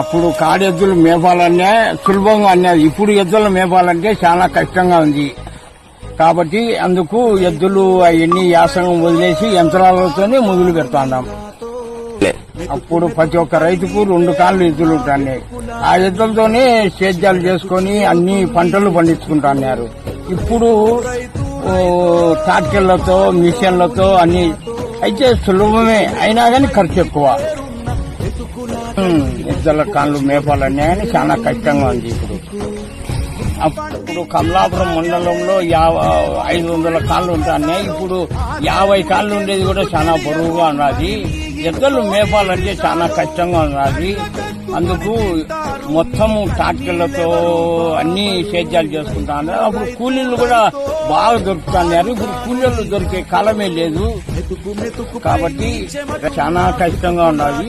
అప్పుడు కాడెద్దులు మేపాలనే సులభంగా అనేది ఇప్పుడు ఎద్దులు మేపాలంటే చాలా కష్టంగా ఉంది. కాబట్టి అందుకు ఎద్దులు అవన్నీ యాసంగం వదిలేసి యంత్రాలతోనే మొదలు పెడతాం అప్పుడు ప్రతి ఒక్క రైతుకు రెండు కాళ్ళు ఎద్దులు ఉంటాయి ఆ ఎద్దులతోనే సేద్యాలు చేసుకొని అన్ని పంటలు పండించుకుంటున్నారు. ఇప్పుడు ట్రాక్టర్లతో మిషన్లతో అన్ని. అయితే సులభమే అయినా కానీ ఖర్చు ఎక్కువ. ఉమ్, కాళ్ళు మేపాలనే అని చాలా కష్టంగా ఉంది ఇప్పుడు. అప్పుడు కమలాపురం మండలంలో యాభై ఐదు వందల కాళ్ళు ఉంటాయి ఇప్పుడు యాభై కాళ్ళు ఉండేది కూడా చాలా బరువుగా ఉన్నది. ఎద్దులు మేపాలంటే చాలా కష్టంగా ఉన్నది. అందుకు మొత్తము ట్రాక్టర్లతో అన్ని సేద్యాలు చేసుకుంటా ఉన్నారు అప్పుడు కూలీలు కూడా బాగా దొరుకుతున్నారు. ఇప్పుడు కూలీలు దొరికే కాలమే లేదు. కాబట్టి చాలా కష్టంగా ఉన్నది.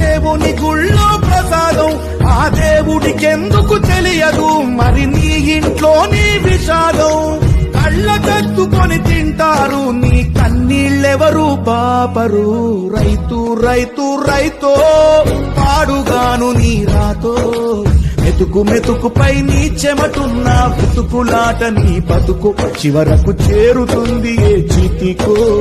దేవుని గుళ్ళో ప్రసాదం. ఆ దేవుడికెందుకు తెలియదు? మరి నీ ఇంట్లో నీ విషాదం. కళ్ళ కత్తుకొని తింటారు నీ కన్నీళ్ళెవరు పాపరు. రైతు రైతు రైతో పాడుగాను నీ రాతో. మెతుకు మెతుకుపై నీ చెమటున్న బతుకులాట నీ బతుకు. చివరకు చేరుతుంది ఏ చితికో